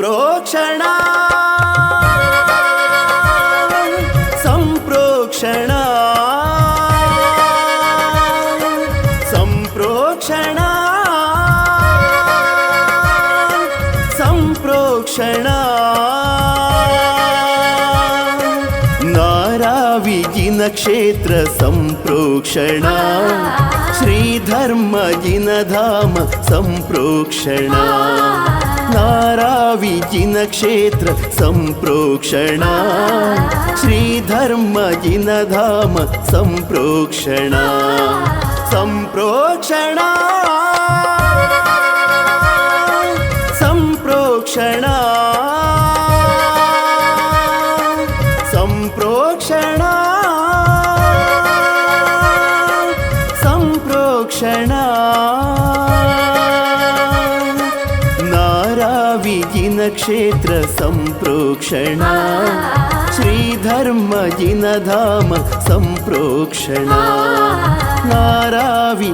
ಸಂಪ್ರೋಕ್ಷಣ ಸಂಪ್ರೋಕ್ಷಣ ಸಂಪ್ರೋಕ್ಷಣ ಸಂಪ್ರೋಕ್ಷಣ ನಾರಾವಿಜಿನ ಕ್ಷೇತ್ರ ಸಂಪ್ರೋಕ್ಷಣ ಶ್ರೀಧರ್ಮಜಿನ ಧಾಮ ಸಂಪ್ರೋಕ್ಷಣ नाराविजिनक्षेत्र सम्प्रोक्षणा। श्रीधर्मजिनधाम सम्प्रोक्षणा। सम्प्रोक्षणा। सम्प्रोक्षणा। सम्प्रोक्षणा। क्षेत्र सम्प्रोक्षणा श्रीधर्मजिन सम्प्रोक्षणा नारावि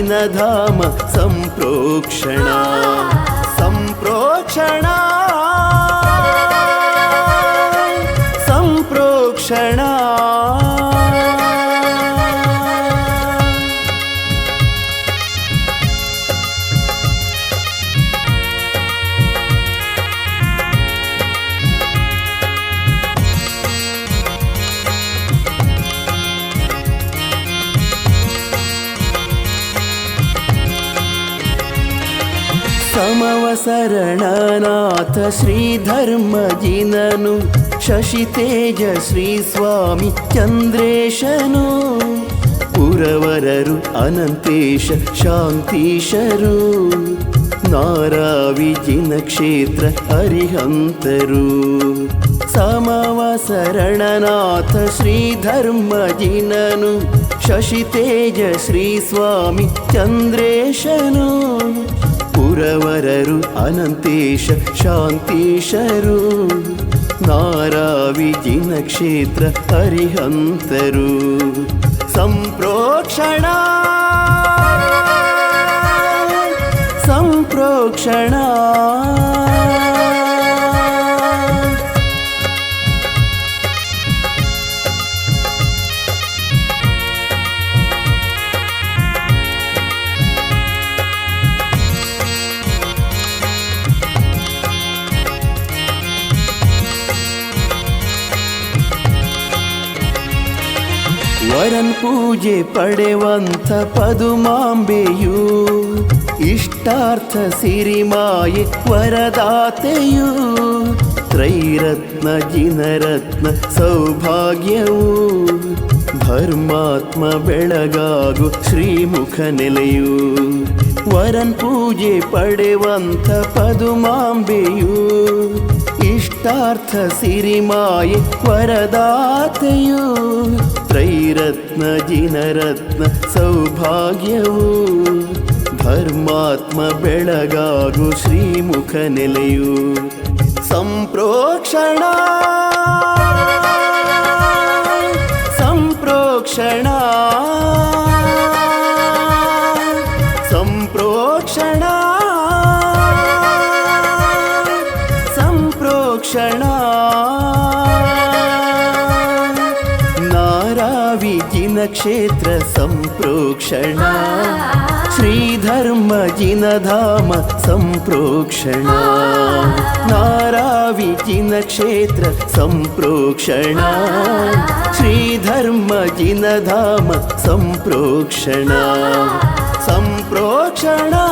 न सम्प्रोक्षणा सम्प्रोक्षणा। सम्प्रोक्षणा। ಸಮವಸರಣನಾಥ ಶ್ರೀಧರ್ಮಜಿನನು, ಶಶಿತೇಜ ಶ್ರೀ ಸ್ವಾಮಿ ಚಂದ್ರೇಶನು, ಪುರವರರು ಅನಂತೇಶ ಶಾಂತೀಶರು, ನಾರಾವಿಜಿನ ಕ್ಷೇತ್ರ ಅರಿಹಂತರು ಸಮವಸರಣನಾಥ ಶ್ರೀಧರ್ಮಜಿನನು, ಶಶಿತೇಜ ಶ್ರೀ ಸ್ವಾಮಿ ಚಂದ್ರೇಶನು ಪುರವರರು ಅನಂತೇಶ ಶಾಂತೀಶರು ನಾರಾವಿಜಿನ ನಕ್ಷೇತ್ರ ಹರಿಹಂತರು. ಸಂಪ್ರೋಕ್ಷಣ! ಸಂಪ್ರೋಕ್ಷಣ! ವರನ್ ಪೂಜೆ ಪಡೆವಂಥ ಪದುಮಾಂಬೆಯು ಇಷ್ಟಾರ್ಥ ಸಿರಿಮಾಯೆ ವರದಾತೆಯು. ತ್ರೈರತ್ನ, ಜಿನರತ್ನ, ಸೌಭಾಗ್ಯವು ಧರ್ಮಾತ್ಮ ಬೆಳಗಾಗು ಶ್ರೀಮುಖ ನೆಲೆಯು. ವರನ್ ಪೂಜೆ ಪಡೆವಂಥ ಪದುಮಾಂಬೆಯು ಇಷ್ಟಾರ್ಥ ಸಿರಿಮಾಯೆ ವರದಾತೆಯು. ತ್ರೈರತ್ನ ಜಿನರತ್ನ ಸೌಭಾಗ್ಯವು ಧರ್ಮಾತ್ಮ ಬೆಳಗಾಗು ಶ್ರೀಮುಖ ನೆಲೆಯು ಸಂಪ್ರೋಕ್ಷಣ ಸಂಪ್ರೋಕ್ಷಣ ಸಂಪ್ರೋಕ್ಷಣ ಸಂಪ್ರೋಕ್ಷಣ క్షేత్ర సంప్రోక్షణ श्रीधर्मजिनधाम सम्प्रोक्षणा नाराविजिनक्षेत्र सम्प्रोक्षणा श्रीधर्मजिनधाम सम्प्रोक्षणा सम्प्रोक्षणा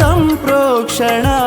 सम्प्रोक्षणा